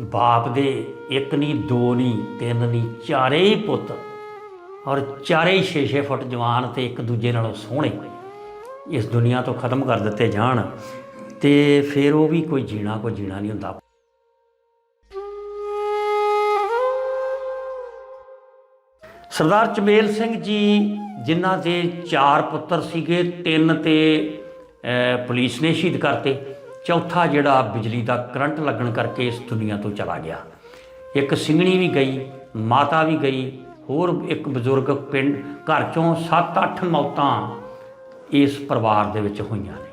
ਬਾਪ ਦੇ ਇੱਕ ਨਹੀਂ ਦੋ ਨਹੀਂ ਤਿੰਨ ਨਹੀਂ ਚਾਰੇ ਹੀ ਪੁੱਤ ਔਰ ਚਾਰੇ ਹੀ 6-6 ਫੁੱਟ ਜਵਾਨ ਤੇ ਇੱਕ ਦੂਜੇ ਨਾਲੋਂ ਸੋਹਣੇ ਇਸ ਦੁਨੀਆ ਤੋਂ ਖਤਮ ਕਰ ਦਿੱਤੇ ਜਾਣ ਤੇ ਫਿਰ ਉਹ ਵੀ ਕੋਈ ਜੀਣਾ ਕੋਈ ਜੀਣਾ ਨਹੀਂ ਹੁੰਦਾ। ਸਰਦਾਰ ਚਮੇਲ ਸਿੰਘ ਜੀ, ਜਿਨ੍ਹਾਂ ਦੇ ਚਾਰ ਪੁੱਤਰ ਸੀਗੇ, ਤਿੰਨ ਤੇ ਪੁਲਿਸ ਨੇ ਸ਼ਹੀਦ ਕਰਤੇ। ਚੌਥਾ ਜਿਹੜਾ ਬਿਜਲੀ ਦਾ ਕਰੰਟ ਲੱਗਣ ਕਰਕੇ ਇਸ ਦੁਨੀਆ ਤੋਂ ਚਲਾ ਗਿਆ। ਇੱਕ ਸਿੰਘਣੀ ਵੀ ਗਈ, ਮਾਤਾ ਵੀ ਗਈ, ਹੋਰ ਇੱਕ ਬਜ਼ੁਰਗ ਪਿੰਡ, ਘਰ ਚੋਂ 7-8 ਮੌਤਾਂ ਇਸ ਪਰਿਵਾਰ ਦੇ ਵਿੱਚ ਹੋਈਆਂ ਨੇ।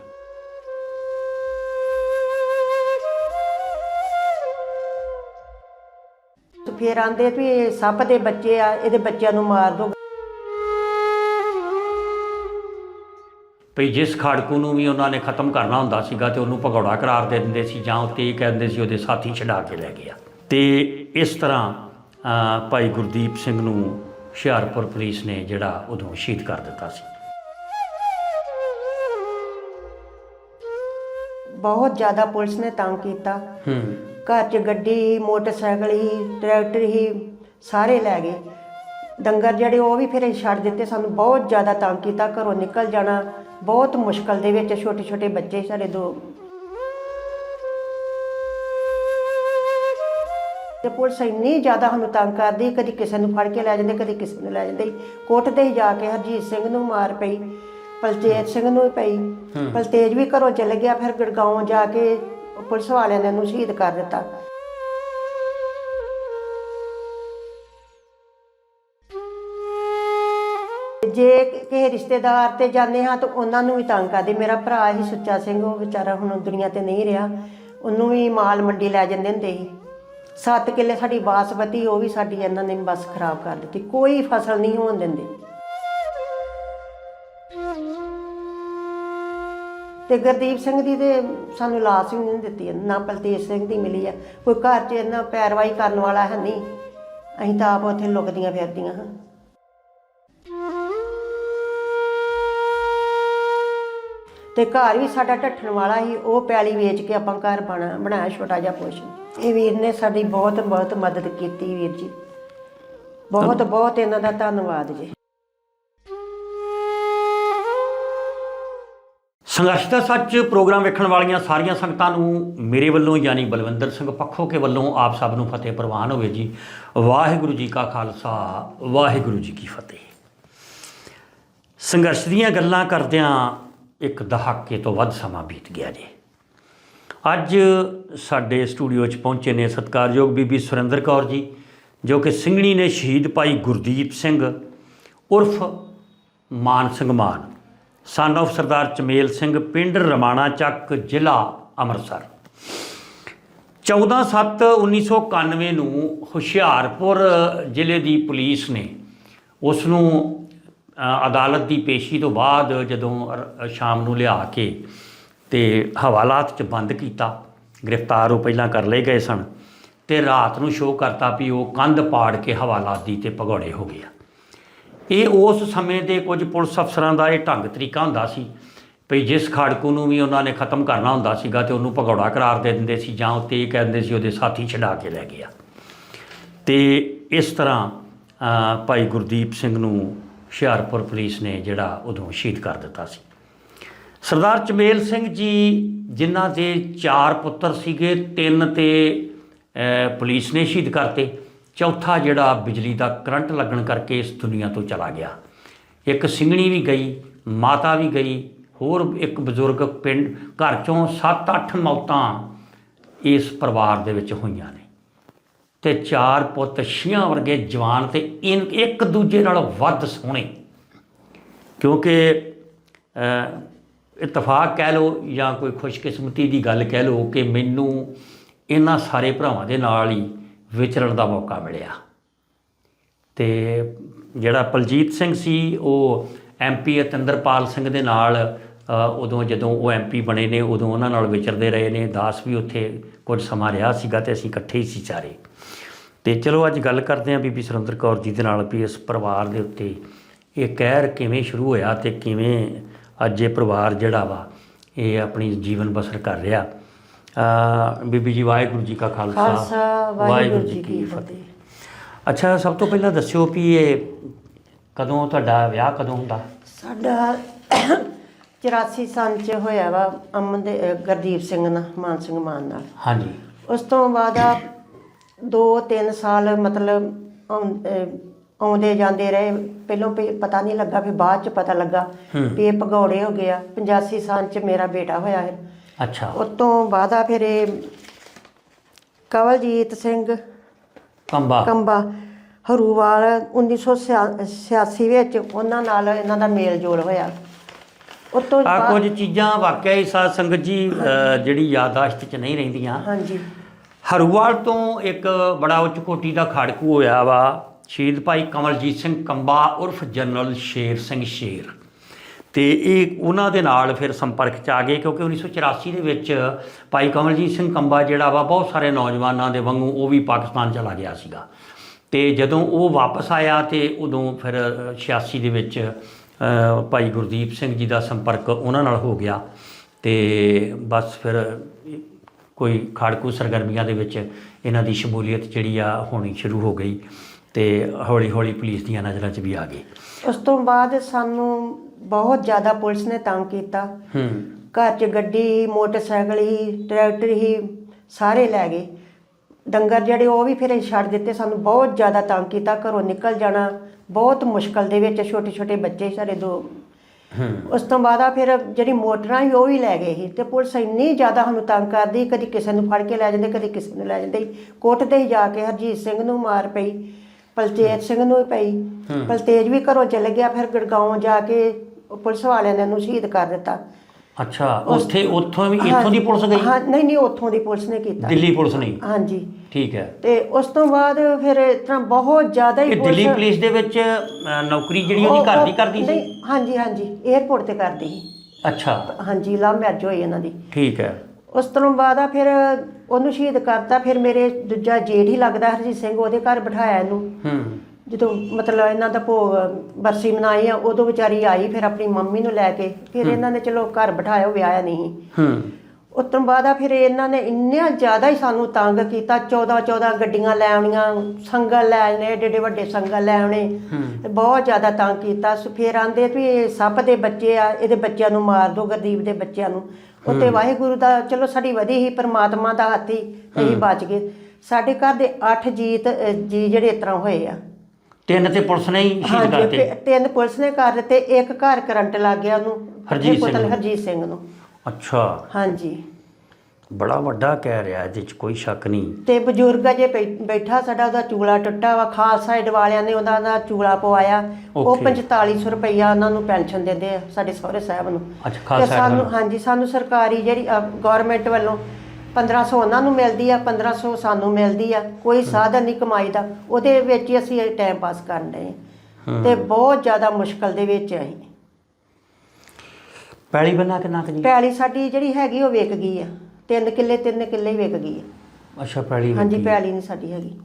ਫਿਰ ਆਂਦੇ ਵੀ ਇਹ ਸੱਪ ਦੇ ਬੱਚੇ ਆ, ਇਹਦੇ ਬੱਚਿਆਂ ਨੂੰ ਮਾਰ ਦੋ। ਭਈ ਜਿਸ ਖਾੜਕੂ ਨੂੰ ਵੀ ਉਹਨਾਂ ਨੇ ਖਤਮ ਕਰਨਾ ਹੁੰਦਾ ਸੀਗਾ ਤੇ ਉਹਨੂੰ ਭਗੌੜਾ ਕਰਾਰ ਦੇ ਦਿੰਦੇ ਸੀ ਜਾਂ ਉੱਤੇ ਕਹਿੰਦੇ ਸੀ ਉਹਦੇ ਸਾਥੀ ਛਡਾ ਕੇ ਲੈ ਗਿਆ। ਤੇ ਇਸ ਤਰ੍ਹਾਂ ਭਾਈ ਗੁਰਦੀਪ ਸਿੰਘ ਨੂੰ ਹੁਸ਼ਿਆਰਪੁਰ ਪੁਲਿਸ ਨੇ ਜਿਹੜਾ ਉਦੋਂ ਸ਼ਹੀਦ ਕਰ ਦਿੱਤਾ ਸੀ। ਬਹੁਤ ਜ਼ਿਆਦਾ ਪੁਲਿਸ ਨੇ ਤੰਗ ਕੀਤਾ। ਹੂੰ। ਘਰ 'ਚ ਗੱਡੀ ਮੋਟਰਸਾਈਕਲ ਹੀ ਟਰੈਕਟਰ ਹੀ ਸਾਰੇ ਲੈ ਗਏ। ਡੰਗਰ ਜਿਹੜੇ ਉਹ ਵੀ ਫਿਰ ਛੱਡ ਦਿੱਤੇ ਸਾਨੂੰ ਬਹੁਤ ਜ਼ਿਆਦਾ ਤੰਗ ਕੀਤਾ ਘਰੋਂ ਨਿਕਲ ਜਾਣਾ ਬਹੁਤ ਮੁਸ਼ਕਲ ਦੇ ਵਿੱਚ ਛੋਟੇ ਛੋਟੇ ਬੱਚੇ ਸਾਡੇ ਦੋ। ਤੇ ਪੁਲਿਸ ਇੰਨੀ ਜ਼ਿਆਦਾ ਸਾਨੂੰ ਤੰਗ ਕਰਦੀ ਕਦੀ ਕਿਸੇ ਨੂੰ ਫੜ ਕੇ ਲੈ ਜਾਂਦੇ ਕਦੀ ਕਿਸੇ ਨੂੰ ਲੈ ਜਾਂਦੇ। ਕੋਟ ਤੇ ਜਾ ਕੇ ਹਰਜੀਤ ਸਿੰਘ ਨੂੰ ਮਾਰ ਪਈ ਪਲਤੇਜ ਸਿੰਘ ਨੂੰ ਪਈ। ਪਲਤੇਜ ਵੀ ਘਰੋਂ ਚਲੇ ਗਿਆ ਫਿਰ ਗੜਗਾਉਂ ਜਾ ਕੇ ਪੁਲਿਸ ਵਾਲਿਆਂ ਨੇ ਉਹਨੂੰ ਸ਼ਹੀਦ ਕਰ ਦਿੱਤਾ। ਜੇ ਕਿਸੇ ਰਿਸ਼ਤੇਦਾਰ ਤੇ ਜਾਂਦੇ ਹਾਂ ਤਾਂ ਉਹਨਾਂ ਨੂੰ ਵੀ ਤੰਗ ਕਰਦੇ। ਮੇਰਾ ਭਰਾ ਹੀ ਸੁੱਚਾ ਸਿੰਘ, ਉਹ ਵਿਚਾਰਾ ਹੁਣ ਦੁਨੀਆ ਤੇ ਨਹੀਂ ਰਿਹਾ। ਉਹਨੂੰ ਵੀ ਮਾਲ ਮੰਡੀ ਲੈ ਜਾਂਦੇ ਹੁੰਦੇ ਸੀ। ਸੱਤ ਕਿੱਲੇ ਸਾਡੀ ਬਾਸਮਤੀ, ਉਹ ਵੀ ਸਾਡੀ ਇਹਨਾਂ ਨੇ ਬਸ ਖਰਾਬ ਕਰ ਦਿੱਤੀ। ਕੋਈ ਫਸਲ ਨਹੀਂ ਹੋਣ ਦਿੰਦੇ। ਤੇ ਗੁਰਦੀਪ ਸਿੰਘ ਦੀ ਤੇ ਸਾਨੂੰ ਲਾਸ਼ ਵੀ ਨਹੀਂ ਦਿੱਤੀ। ਨਾ ਪਲਤੇਜ ਸਿੰਘ ਦੀ ਮਿਲੀ ਆ। ਕੋਈ ਘਰ 'ਚ ਇਹਨਾਂ ਪੈਰਵਾਈ ਕਰਨ ਵਾਲਾ ਹੈ ਨਹੀਂ। ਅਸੀਂ ਤਾਂ ਆਪ ਉੱਥੇ ਲੁਕਦੀਆਂ ਫਿਰਦੀਆਂ ਹਾਂ। ਤੇ ਘਰ ਵੀ ਸਾਡਾ ਢੱਠਣ ਵਾਲਾ ਸੀ ਉਹ ਪੈਲੀ ਵੇਚ ਕੇ ਆਪਾਂ ਘਰ ਬਣਾ ਬਣਾਇਆ ਛੋਟਾ ਜਿਹਾ ਪੋਸ਼ਨ ਇਹ ਵੀਰ ਨੇ ਸਾਡੀ ਬਹੁਤ ਬਹੁਤ ਮਦਦ ਕੀਤੀ ਵੀਰ ਜੀ। ਬਹੁਤ ਬਹੁਤ ਇਹਨਾਂ ਦਾ ਧੰਨਵਾਦ ਜੀ। ਸੰਘਰਸ਼ ਦਾ ਸੱਚ ਪ੍ਰੋਗਰਾਮ ਵੇਖਣ ਵਾਲੀਆਂ ਸਾਰੀਆਂ ਸੰਗਤਾਂ ਨੂੰ ਮੇਰੇ ਵੱਲੋਂ ਯਾਨੀ ਬਲਵਿੰਦਰ ਸਿੰਘ ਪੱਖੋ ਕੇ ਵੱਲੋਂ ਆਪ ਸਭ ਨੂੰ ਫਤਿਹ ਪ੍ਰਵਾਨ ਹੋਵੇ ਜੀ। ਵਾਹਿਗੁਰੂ ਜੀ ਕਾ ਖਾਲਸਾ ਵਾਹਿਗੁਰੂ ਜੀ ਕੀ ਫਤਿਹ। ਸੰਘਰਸ਼ ਦੀਆਂ ਗੱਲਾਂ ਕਰਦਿਆਂ ਇੱਕ ਦਹਾਕੇ ਤੋਂ ਵੱਧ ਸਮਾਂ ਬੀਤ ਗਿਆ ਜੀ। ਅੱਜ ਸਾਡੇ ਸਟੂਡੀਓ 'ਚ ਪਹੁੰਚੇ ਨੇ ਸਤਿਕਾਰਯੋਗ ਬੀਬੀ ਸੁਰਿੰਦਰ ਕੌਰ ਜੀ, ਜੋ ਕਿ ਸਿੰਘਣੀ ਨੇ ਸ਼ਹੀਦ ਭਾਈ ਗੁਰਦੀਪ ਸਿੰਘ ਉਰਫ ਮਾਨ ਸਿੰਘ ਮਾਨ ਸਨ of ਸਰਦਾਰ ਚਮੇਲ ਸਿੰਘ, ਪਿੰਡ ਰਮਾਣਾ ਚੱਕ, ਜ਼ਿਲ੍ਹਾ ਅੰਮ੍ਰਿਤਸਰ। 14/7/1991 ਨੂੰ ਹੁਸ਼ਿਆਰਪੁਰ ਜ਼ਿਲ੍ਹੇ ਦੀ ਪੁਲਿਸ ਨੇ ਉਸ ਨੂੰ ਅਦਾਲਤ ਦੀ ਪੇਸ਼ੀ ਤੋਂ ਬਾਅਦ ਜਦੋਂ ਸ਼ਾਮ ਨੂੰ ਲਿਆ ਕੇ ਤੇ ਹਵਾਲਾਤ 'ਚ ਬੰਦ ਕੀਤਾ, ਗ੍ਰਿਫਤਾਰ ਉਹ ਪਹਿਲਾਂ ਕਰ ਲਏ ਗਏ ਸਨ ਤੇ ਰਾਤ ਨੂੰ ਸ਼ੋਅ ਕਰਤਾ ਵੀ ਉਹ ਕੰਧ ਪਾੜ ਕੇ ਹਵਾਲਾਤ ਦੀ ਤੇ ਭਗੌੜੇ ਹੋ ਗਿਆ ਇਹ ਉਸ ਸਮੇਂ ਦੇ ਕੁਝ ਪੁਲਿਸ ਅਫਸਰਾਂ ਦਾ ਇਹ ਢੰਗ ਤਰੀਕਾ ਹੁੰਦਾ ਸੀ ਭਈ ਜਿਸ ਖਾੜਕੂ ਨੂੰ ਵੀ ਉਹਨਾਂ ਨੇ ਖਤਮ ਕਰਨਾ ਹੁੰਦਾ ਸੀਗਾ ਤੇ ਉਹਨੂੰ ਭਗੌੜਾ ਕਰਾਰ ਦੇ ਦਿੰਦੇ ਸੀ ਜਾਂ ਉੱਤੇ ਇਹ ਕਹਿੰਦੇ ਸੀ ਉਹਦੇ ਸਾਥੀ ਛਡਾ ਕੇ ਲੈ ਗਿਆ। ਤੇ ਇਸ ਤਰ੍ਹਾਂ ਭਾਈ ਗੁਰਦੀਪ ਸਿੰਘ ਨੂੰ ਹੁਸ਼ਿਆਰਪੁਰ ਪੁਲਿਸ ਨੇ ਜਿਹੜਾ ਉਦੋਂ ਸ਼ਹੀਦ ਕਰ ਦਿੱਤਾ ਸੀ। ਸਰਦਾਰ ਚਮੇਲ ਸਿੰਘ ਜੀ, ਜਿਨ੍ਹਾਂ ਦੇ ਚਾਰ ਪੁੱਤਰ ਸੀਗੇ, ਤਿੰਨ ਤੇ ਪੁਲਿਸ ਨੇ ਸ਼ਹੀਦ ਕਰਤੇ। ਚੌਥਾ ਜਿਹੜਾ ਬਿਜਲੀ ਦਾ ਕਰੰਟ ਲੱਗਣ ਕਰਕੇ ਇਸ ਦੁਨੀਆ ਤੋਂ ਚਲਾ ਗਿਆ। ਇੱਕ ਸਿੰਘਣੀ ਵੀ ਗਈ, ਮਾਤਾ ਵੀ ਗਈ, ਹੋਰ ਇੱਕ ਬਜ਼ੁਰਗ ਪਿੰਡ, ਘਰ ਚੋਂ 7-8 ਮੌਤਾਂ ਇਸ ਪਰਿਵਾਰ ਦੇ ਵਿੱਚ ਹੋਈਆਂ ਨੇ। ਤੇ ਚਾਰ ਪੁੱਤ ਛੀਆਂ ਵਰਗੇ ਜਵਾਨ ਤੇ ਇਨ- ਇੱਕ ਦੂਜੇ ਨਾਲ ਵੱਧ ਸੋਹਣੇ। ਕਿਉਂਕਿ ਇਤਫਾਕ ਕਹਿ ਲਓ ਜਾਂ ਕੋਈ ਖੁਸ਼ਕਿਸਮਤੀ ਦੀ ਗੱਲ ਕਹਿ ਲਓ ਕਿ ਮੈਨੂੰ ਇਹਨਾਂ ਸਾਰੇ ਭਰਾਵਾਂ ਦੇ ਨਾਲ ਹੀ ਵਿਚਰਨ ਦਾ ਮੌਕਾ ਮਿਲਿਆ। ਤੇ ਜਿਹੜਾ ਪਲਜੀਤ ਸਿੰਘ ਸੀ, ਉਹ ਐਮਪੀ ਅਤਿੰਦਰਪਾਲ ਸਿੰਘ ਦੇ ਨਾਲ ਉਦੋਂ ਜਦੋਂ ਉਹ ਐਮਪੀ ਬਣੇ ਨੇ, ਉਦੋਂ ਉਹਨਾਂ ਨਾਲ ਵਿਚਰਦੇ ਰਹੇ ਨੇ। ਦਾਸ ਵੀ ਉੱਥੇ ਕੁਝ ਸਮਾਂ ਰਿਹਾ ਸੀਗਾ ਤੇ ਅਸੀਂ ਇਕੱਠੇ ਹੀ ਸੀ ਚਾਰੇ ਤੇ ਚਲੋ ਅੱਜ ਗੱਲ ਕਰਦੇ ਹਾਂ ਬੀਬੀ ਸੁਰਿੰਦਰ ਕੌਰ ਜੀ ਦੇ ਨਾਲ ਵੀ ਇਸ ਪਰਿਵਾਰ ਦੇ ਉੱਤੇ ਇਹ ਕਹਿਰ ਕਿਵੇਂ ਸ਼ੁਰੂ ਹੋਇਆ ਤੇ ਕਿਵੇਂ ਅੱਜ ਇਹ ਪਰਿਵਾਰ ਜਿਹੜਾ ਵਾ ਇਹ ਆਪਣੀ ਜੀਵਨ ਬਸਰ ਕਰ ਰਿਹਾ। ਅ, ਬੀਬੀ ਜੀ ਵਾਹਿਗੁਰੂ ਜੀ ਕਾ ਖਾਲਸਾ ਵਾਹਿਗੁਰੂ ਜੀ ਕੀ ਫਤਿਹ। ਅੱਛਾ ਸਭ ਤੋਂ ਪਹਿਲਾਂ ਦੱਸਿਓ ਵੀ ਇਹ ਕਦੋਂ ਤੁਹਾਡਾ ਵਿਆਹ ਕਦੋਂ ਹੁੰਦਾ? ਸਾਡਾ 84 ਸਾਲ ਚ ਹੋਇਆ ਵਾ ਅਮਨ ਦੇ ਗੁਰਦੀਪ ਸਿੰਘ ਨਾਲ ਮਾਨ ਸਿੰਘ ਮਾਨ ਨਾਲ। ਹਾਂਜੀ। ਉਸ ਤੋਂ ਬਾਅਦ ਆ 2-3 ਸਾਲ ਮਤਲਬ ਆਉਂ- ਆਉਂਦੇ ਜਾਂਦੇ ਰਹੇ। ਪਹਿਲੋਂ ਪ- ਪਤਾ ਨਹੀਂ ਲੱਗਾ ਫਿਰ ਬਾਅਦ ਚ ਪਤਾ ਲੱਗਾ ਵੀ ਇਹ ਭਗੌੜੇ ਹੋ ਗਿਆ 85 ਸਾਲ ਚ ਮੇਰਾ ਬੇਟਾ ਹੋਇਆ ਹੈ ਅੱਛਾ। ਉਸ ਤੋਂ ਬਾਅਦ ਆ ਫਿਰ ਇਹ ਕਵਲਜੀਤ ਸਿੰਘ ਕੰਬਾ। ਕੰਬਾ ਹਰੂਵਾਲ 1986 ਵਿੱਚ ਉਹਨਾਂ ਨਾਲ ਇਹਨਾਂ ਦਾ ਮੇਲ ਜੋਲ ਹੋਇਆ। ਉਸ ਤੋਂ ਆ ਕੁਝ ਚੀਜ਼ਾਂ ਵਾਕਿਆ ਹੀ ਸਾਧ ਸੰਗਤ ਜੀ ਅ, ਜਿਹੜੀ ਯਾਦਾਸ਼ਤ 'ਚ ਨਹੀਂ ਰਹਿੰਦੀਆਂ। ਹਾਂਜੀ। ਹਰੂਵਾਲ ਤੋਂ ਇੱਕ ਬੜਾ ਉੱਚ ਕੋਟੀ ਦਾ ਖਾੜਕੂ ਹੋਇਆ ਵਾ ਸ਼ਹੀਦ ਭਾਈ ਕਮਲਜੀਤ ਸਿੰਘ ਕੰਬਾ ਉਰਫ ਜਨਰਲ ਸ਼ੇਰ ਸਿੰਘ ਸ਼ੇਰ। ਤੇ ਇਹ ਉਹਨਾਂ ਦੇ ਨਾਲ ਫਿਰ ਸੰਪਰਕ ਚ ਆ ਗਏ ਕਿਉਂਕਿ 1984 ਦੇ ਵਿੱਚ ਭਾਈ ਕਮਲਜੀਤ ਸਿੰਘ ਕੰਬਾ ਜਿਹੜਾ ਵਾ ਬਹੁਤ ਸਾਰੇ ਨੌਜਵਾਨਾਂ ਦੇ ਵਾਂਗੂ ਉਹ ਵੀ ਪਾਕਿਸਤਾਨ ਚਲਾ ਗਿਆ ਸੀਗਾ। ਤੇ ਜਦੋਂ ਉਹ ਵਾਪਸ ਆਇਆ ਤੇ ਉਦੋਂ ਫਿਰ ਅ, 86 ਦੇ ਵਿੱਚ ਭਾਈ ਗੁਰਦੀਪ ਸਿੰਘ ਜੀ ਦਾ ਸੰਪਰਕ ਉਹਨਾਂ ਨਾਲ ਹੋ ਗਿਆ। ਤੇ ਬਸ ਫਿਰ ਕੋਈ ਖਾੜਕੂ ਸਰਗਰਮੀਆਂ ਦੇ ਵਿੱਚ ਇਹਨਾਂ ਦੀ ਸ਼ਮੂਲੀਅਤ ਜਿਹੜੀ ਆ ਹੋਣੀ ਸ਼ੁਰੂ ਹੋ ਗਈ ਤੇ ਹੌਲੀ ਹੌਲੀ ਪੁਲਿਸ ਦੀਆਂ ਨਜ਼ਰਾਂ 'ਚ ਵੀ ਆ ਗਏ ਉਸ ਤੋਂ ਬਾਅਦ ਸਾਨੂੰ ਬਹੁਤ ਜ਼ਿਆਦਾ ਪੁਲਿਸ ਨੇ ਤੰਗ ਕੀਤਾ। ਹੂੰ। ਘਰ 'ਚ ਗੱਡੀ ਮੋਟਰਸਾਈਕਲ ਹੀ ਟਰੈਕਟਰ ਹੀ ਸਾਰੇ ਲੈ ਗਏ। ਡੰਗਰ ਜਿਹੜੇ ਉਹ ਵੀ ਫਿਰ ਛੱਡ ਦਿੱਤੇ। ਸਾਨੂੰ ਬਹੁਤ ਜ਼ਿਆਦਾ ਤੰਗ ਕੀਤਾ। ਘਰੋਂ ਨਿਕਲ ਜਾਣਾ ਬਹੁਤ ਮੁਸ਼ਕਲ ਦੇ ਵਿੱਚ। ਛੋਟੇ ਛੋਟੇ ਬੱਚੇ ਸਾਡੇ ਦੋ ਉਸ ਤੋਂ ਬਾਅਦ ਆ ਫਿਰ ਜਿਹੜੀ ਮੋਟਰਾਂ ਸੀ ਉਹ ਵੀ ਲੈ ਗਏ ਸੀ ਤੇ ਪੁਲਿਸ ਇੰਨੀ ਜ਼ਿਆਦਾ ਸਾਨੂੰ ਤੰਗ ਕਰਦੀ ਕਦੀ ਕਿਸੇ ਨੂੰ ਫੜ ਕੇ ਲੈ ਜਾਂਦੇ ਕਦੀ ਕਿਸੇ ਨੂੰ ਲੈ ਜਾਂਦੇ ਕੁੱਟਦੇ ਹੀ ਜਾ ਕੇ ਹਰਜੀਤ ਸਿੰਘ ਨੂੰ ਮਾਰ ਪਈ ਪਲਤੇਜ ਸਿੰਘ ਨੂੰ ਪਈ। ਪਲਤੇਜ ਵੀ ਘਰੋਂ ਚਲੇ ਗਿਆ ਫਿਰ ਗੜਗਾਉਂ ਜਾ ਕੇ ਪੁਲਿਸ ਵਾਲਿਆਂ ਨੇ ਉਹਨੂੰ ਸ਼ਹੀਦ ਕਰ ਦਿੱਤਾ। ਅੱਛਾ ਉੱਥੇ ਉੱਥੋਂ ਵੀ ਇੱਥੋਂ ਦੀ ਪੁਲਿਸ ਗਈ? ਹਾਂ ਨਹੀਂ ਨਹੀਂ ਉੱਥੋਂ ਦੀ ਪੁਲਿਸ ਨੇ ਕੀਤਾ। ਦਿੱਲੀ ਪੁਲਿਸ ਨਹੀਂ ਹਾਂਜੀ। ਠੀਕ ਹੈ। ਤੇ ਉਸ ਤੋਂ ਬਾਅਦ ਫਿਰ ਇਸ ਤਰ੍ਹਾਂ ਬਹੁਤ ਜ਼ਿਆਦਾ ਹੀ ਇਹ ਦਿੱਲੀ ਪੁਲਿਸ ਦੇ ਵਿੱਚ ਨੌਕਰੀ ਜਿਹੜੀ ਉਹ- ਉਹਦੀ ਘਰ ਦੀ ਕਰਦੀ ਸੀ? ਨਹੀਂ ਹਾਂਜੀ ਹਾਂਜੀ। 에어ਪੋਰਟ ਤੇ ਕਰਦੀ ਸੀ। ਅੱਛਾ। ਹਾਂਜੀ ਲਵ ਮੈਰਿਜ ਹੋਈ ਇਹਨਾਂ ਦੀ। ਠੀਕ ਹੈ। ਉਸ ਤੋਂ ਬਾਅਦ ਆ ਫਿਰ ਉਹਨੂੰ ਸ਼ਹੀਦ ਕਰਤਾ। ਫਿਰ ਮੇਰੇ ਦੂਜਾ ਜੇਠ ਹੀ ਲੱਗਦਾ ਹਰਜੀਤ ਸਿੰਘ ਉਹਦੇ ਘਰ ਬਿਠਾਇਆ ਇਹਨੂੰ। ਹੂੰ। ਜਦੋਂ ਮਤਲਬ ਇਹਨਾਂ ਦਾ ਭੋਗ ਬਰਸੀ ਮਨਾਈ ਆ ਉਦੋਂ ਵਿਚਾਰੀ ਆਈ ਫਿਰ ਆਪਣੀ ਮੰਮੀ ਨੂੰ ਲੈ ਕੇ। ਫਿਰ ਇਹਨਾਂ ਨੇ ਚਲੋ ਘਰ ਬਿਠਾਇਆ ਵਿਆਹਿਆ ਨਹੀਂ। ਹੂੰ। ਉਸ ਤੋਂ ਬਾਅਦ ਆ ਫਿਰ ਇਹਨਾਂ ਨੇ ਇੰਨਾ ਜ਼ਿਆਦਾ ਹੀ ਸਾਨੂੰ ਤੰਗ ਕੀਤਾ 14 14 ਗੱਡੀਆਂ ਲੈ ਆਉਣੀਆਂ ਸੰਗਲ ਲੈ ਆਉਣੇ ਏਡੇ ਏਡੇ ਵੱਡੇ ਸੰਗਲ ਲੈ ਆਉਣੇ। ਬਹੁਤ ਜ਼ਿਆਦਾ ਤੰਗ ਕੀਤਾ। ਸੋ ਫਿਰ ਆਂਦੇ ਵੀ ਇਹ ਸੱਪ ਦੇ ਬੱਚੇ ਆ ਇਹਦੇ ਬੱਚਿਆਂ ਨੂੰ ਮਾਰ ਦਿਓ ਗੁਰਦੀਪ ਦੇ ਬੱਚਿਆਂ ਨੂੰ। ਉੱਤੇ ਵਾਹਿਗੁਰੂ ਦਾ ਚਲੋ ਸਾਡੀ ਵਧੀ ਹੀ ਪ੍ਰਮਾਤਮਾ ਦਾ ਹੱਥ ਹੀ। ਅਸੀਂ ਬਚ ਗਏ। ਸਾਡੇ ਘਰ ਦੇ 8 ਜੀਤ ਜੀ ਜਿਹੜੇ ਇਸ ਤਰ੍ਹਾਂ ਹੋਏ ਆ। ਤਿੰਨ ਤੇ ਪੁਲਿਸ ਨੇ ਹੀ ਸ਼ਹੀਦ ਹਾਂਜੀ ਕਰਤੇ। ਤੇ- ਤਿੰਨ ਪੁਲਿਸ ਨੇ ਕਰ ਦਿੱਤੇ ਇੱਕ ਘਰ ਕਰੰਟ ਲੱਗ ਗਿਆ ਉਹਨੂੰ ਹਰਜੀਤ ਸਿੰਘ ਪੁੱਤਰ ਨੂੰ। ਹਰਜੀਤ ਸਿੰਘ ਨੂੰ। ਅੱਛਾ। ਹਾਂਜੀ। ਬੜਾ ਵੱਡਾ ਕਹਿ ਰਿਹਾ ਇਹਦੇ 'ਚ ਕੋਈ ਸ਼ੱਕ ਨਹੀਂ। ਤੇ ਬਜ਼ੁਰਗ ਜੇ ਬੈਠਾ ਸਾਡਾ ਉਹਦਾ ਚੂਲਾ ਟੁੱਟਾ ਵਾ ਖਾਲਸਾ ਏਡ ਵਾਲਿਆਂ ਨੇ ਉਹਦਾ ਦਾ ਚੂਲਾ ਪਵਾਇਆ। ਉਹ Okay. 4500 ਰੁਪਈਆ ਉਹਨਾਂ ਨੂੰ ਪੈਨਸ਼ਨ ਦਿੰਦੇ ਆ ਸਾਡੇ ਸਹੁਰੇ ਸਾਹਿਬ ਨੂੰ। ਅੱਛਾ, ਤੇ ਖਾਲਸਾ ਏਡ ਸਾਨੂੰ ਵੱਲੋਂ। ਹਾਂਜੀ ਸਾਨੂੰ ਸਰਕਾਰੀ ਜਿਹੜੀ ਗਵਰਨਮੈਂਟ ਵੱਲੋਂ 1500 ਉਹਨਾਂ ਨੂੰ ਮਿਲਦੀ ਆ 1500 ਸਾਨੂੰ ਮਿਲਦੀ ਆ। ਕੋਈ ਸਾਧਨ ਨਹੀਂ ਕਮਾਈ ਦਾ। ਉਹਦੇ ਵਿੱਚ ਹੀ ਅਸੀਂ ਟਾਈਮ ਪਾਸ ਕਰਨ ਡਏ ਹਾਂ। ਤੇ ਬਹੁਤ ਜ਼ਿਆਦਾ ਮੁਸ਼ਕਲ ਦੇ ਵਿੱਚ ਆਈ ਪੈਲੀ ਬੰਨਾ ਕਿੰਨਾ ਕੁ ਜੀ? ਪੈਲੀ ਸਾਡੀ ਜਿਹੜੀ ਹੈਗੀ ਉਹ ਵਿਕ ਗਈ ਆ। ਤਿੰਨ ਕਿੱਲੇ ਤਿੰਨ ਕਿੱਲੇ ਹੀ ਵਿਕ ਗਈ ਆ। ਅੱਛਾ ਪੈਲੀ ਹਾਂਜੀ। ਪੈਲੀ ਨਹੀਂ ਸਾਡੀ ਹੈਗੀ।